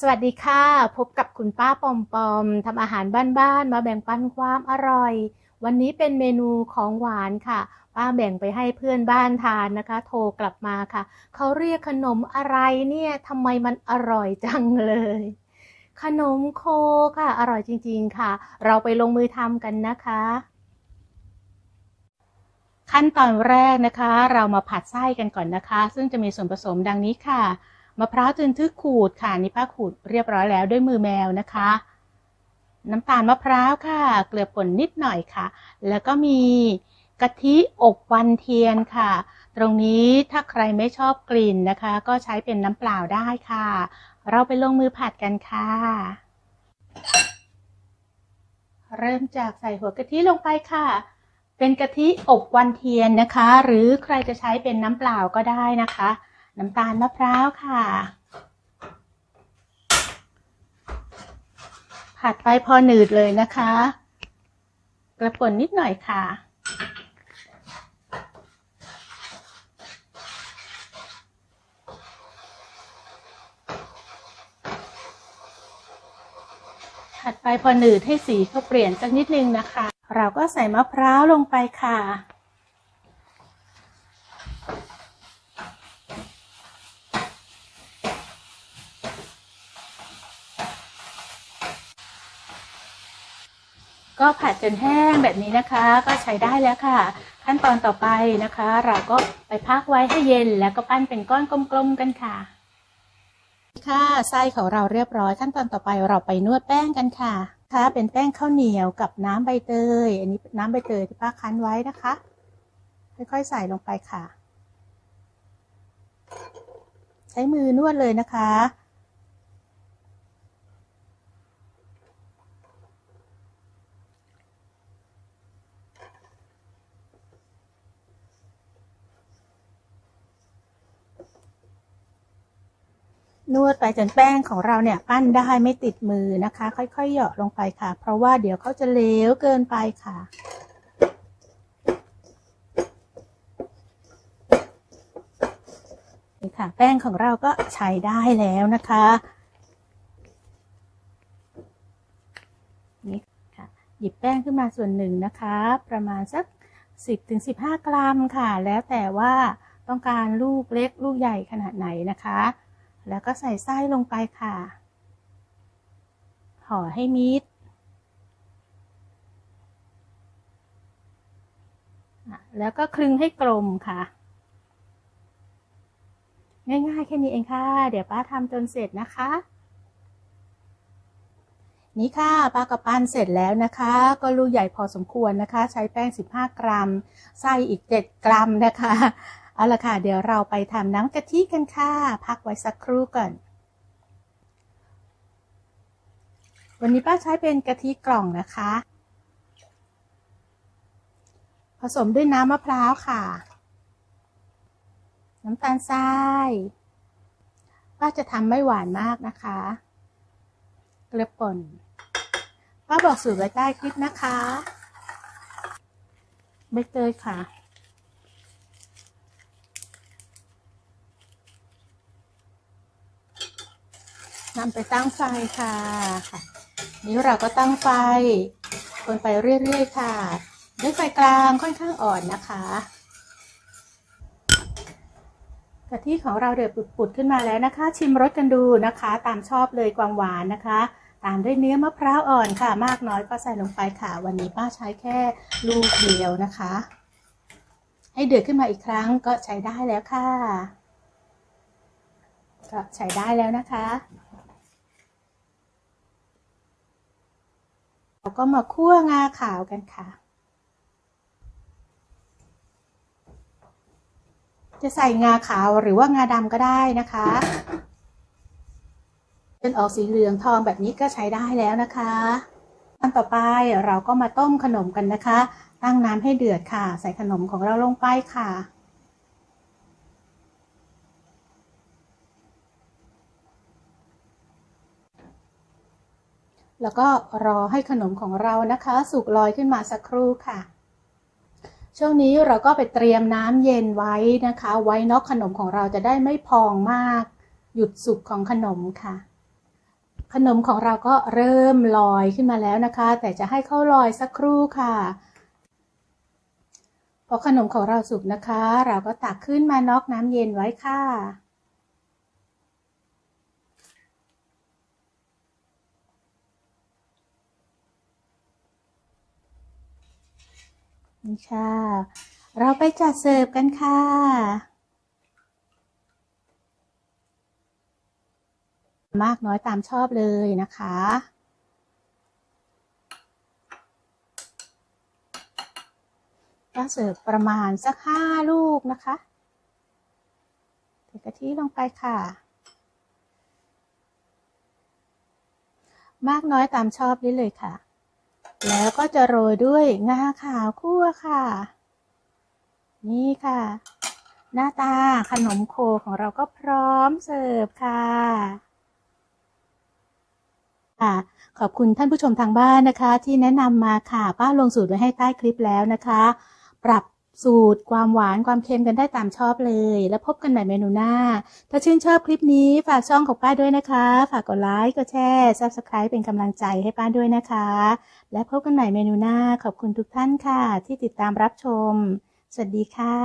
สวัสดีค่ะ พบกับคุณป้าปอมปอมทำอาหารบ้านๆมาแบ่งปันความอร่อย วันนี้เป็นเมนูของหวานค่ะ ป้าแบ่งไปให้เพื่อนบ้านทานนะคะ โทรกลับมาค่ะ เขาเรียกขนมอะไรเนี่ยทำไมมันอร่อยจังเลย ขนมโคค่ะ อร่อยจริงๆค่ะ เราไปลงมือทำกันนะคะ ขั้นตอนแรกนะคะ เรามาผัดไส้กันก่อนนะคะ ซึ่งจะมีส่วนผสมดังนี้ค่ะ มะพร้าวจึนทึกขูดค่ะนี่ป้าขูดเรียบร้อยแล้วด้วยมือแมวนะคะ น้ำตาลมะพร้าวค่ะ เกลือป่นนิดหน่อยค่ะ แล้วก็มีกะทิอบวันเทียนค่ะ ตรงนี้ถ้าใครไม่ชอบกลิ่นนะคะ ก็ใช้เป็นน้ำเปล่าได้ค่ะ เราไปลงมือผัดกันค่ะ เริ่มจากใส่หัวกะทิลงไปค่ะ เป็นกะทิอบวันเทียนนะคะ หรือใครจะใช้เป็นน้ำเปล่าก็ได้นะคะ น้ำตาลมะพร้าวค่ะ ผัดไปพอหนืดเลยนะคะ กระป่นนิดหน่อยค่ะผัดไปพอหนืดให้สีเขาเปลี่ยนสักนิดนึงนะคะ เราก็ใส่มะพร้าวลงไปค่ะ ก็ผัดจนแห้งแบบนี้นะคะ ก็ใช้ได้แล้วค่ะ ขั้นตอนต่อไปนะคะ เราก็ไปพักไว้ให้เย็น แล้วก็ปั้นเป็นก้อนกลมๆกันค่ะ ค่ะไส้ของเราเรียบร้อย ขั้นตอนต่อไปเราไปนวดแป้งกันค่ะค่ะเป็นแป้งข้าวเหนียวกับน้ำใบเตย อันนี้น้ำใบเตยที่ป้าคั้นไว้นะคะ ค่อยๆใส่ลงไปค่ะ ใช้มือนวดเลยนะคะ นวดไปจนแป้งของเราเนี่ยปั้นได้ไม่ติดมือนะคะ ค่อยๆเหยาะลงไปค่ะ เพราะว่าเดี๋ยวเขาจะเหลวเกินไปค่ะ นี่ค่ะ แป้งของเราก็ใช้ได้แล้วนะคะนี่ค่ะ หยิบแป้งขึ้นมาส่วนหนึ่งนะคะ ประมาณสัก 10-15 กรัมค่ะ แล้วแต่ว่าต้องการลูกเล็กลูกใหญ่ขนาดไหนนะคะ แล้วก็ใส่ไส้ลงไปค่ะ ห่อให้มิดแล้วก็คลึงให้กลมค่ะ ง่ายๆแค่นี้เองค่ะ เดี๋ยวป้าทำจนเสร็จนะคะ นี่ค่ะปลากระปั้นเสร็จแล้วนะคะ ก็ลูกใหญ่พอสมควรนะคะ ใช้แป้ง 15 กรัม ไส้อีก 7 กรัมนะคะ เอาละค่ะ เดี๋ยวเราไปทำน้ำกะทิกันค่ะ พักไว้สักครู่ก่อน วันนี้ป้าใช้เป็นกะทิกล่องนะคะ ผสมด้วยน้ำมะพร้าวค่ะ น้ำตาลทราย ป้าจะทำไม่หวานมากนะคะ เกลือป่น ป้าบอกสูตรไว้ใต้คลิปนะคะ ใบเตยค่ะ นำไปตั้งไฟค่ะค่ะ นี้เราก็ตั้งไฟ คนไปเรื่อยๆค่ะ ด้วยไฟกลางค่อนข้างอ่อนนะคะกะทิของเราเดือดปุดๆขึ้นมาแล้วนะคะ ชิมรสกันดูนะคะ ตามชอบเลยความหวานนะคะ ตามด้วยเนื้อมะพร้าวอ่อนค่ะ มากน้อยก็ใส่ลงไปค่ะ วันนี้ป้าใช้แค่ลูกเดียวนะคะ ให้เดือดขึ้นมาอีกครั้งก็ใช้ได้แล้วค่ะ ก็ใช้ได้แล้วนะคะ เราก็มาคั่วงาขาวกันค่ะ จะใส่งาขาวหรือว่างาดำก็ได้นะคะจนออกสีเหลืองทองแบบนี้ก็ใช้ได้แล้วนะคะขั้นต่อไปเราก็มาต้มขนมกันนะคะ ตั้งน้ำให้เดือดค่ะ ใส่ขนมของเราลงไปค่ะ แล้วก็รอให้ขนมของเรานะคะ สุกลอยขึ้นมาสักครู่ค่ะ ช่วงนี้เราก็ไปเตรียมน้ำเย็นไว้นะคะ ไว้นอกขนมของเราจะได้ไม่พองมาก หยุดสุกของขนมค่ะ ขนมของเราก็เริ่มลอยขึ้นมาแล้วนะคะ แต่จะให้เขาลอยสักครู่ค่ะพอขนมของเราสุกนะคะ เราก็ตักขึ้นมานอกน้ำเย็นไว้ค่ะ นี่ค่ะ เราไปจัดเสิร์ฟกันค่ะมากน้อยตามชอบเลยนะคะ ก็เสิร์ฟประมาณสักห้าลูกนะคะเทกะทิลงไปค่ะ มากน้อยตามชอบได้เลยค่ะ แล้วก็จะโรยด้วยงาขาวคั่วค่ะ นี่ค่ะ หน้าตาขนมโคของเราก็พร้อมเสิร์ฟค่ะค่ะขอบคุณท่านผู้ชมทางบ้านนะคะ ที่แนะนำมาค่ะ ป้าลงสูตรไว้ให้ใต้คลิปแล้วนะคะ ปรับ สูตร ความหวานความเค็มกันได้ตามชอบเลย แล้วพบกันใหม่เมนูหน้า ถ้าชื่นชอบคลิปนี้ฝากช่องของป้าด้วยนะคะ ฝากกดไลค์กดแชร์ subscribe เป็นกำลังใจให้ป้าด้วยนะคะ และพบกันใหม่เมนูหน้าขอบคุณทุกท่านค่ะ ที่ติดตามรับชม สวัสดีค่ะ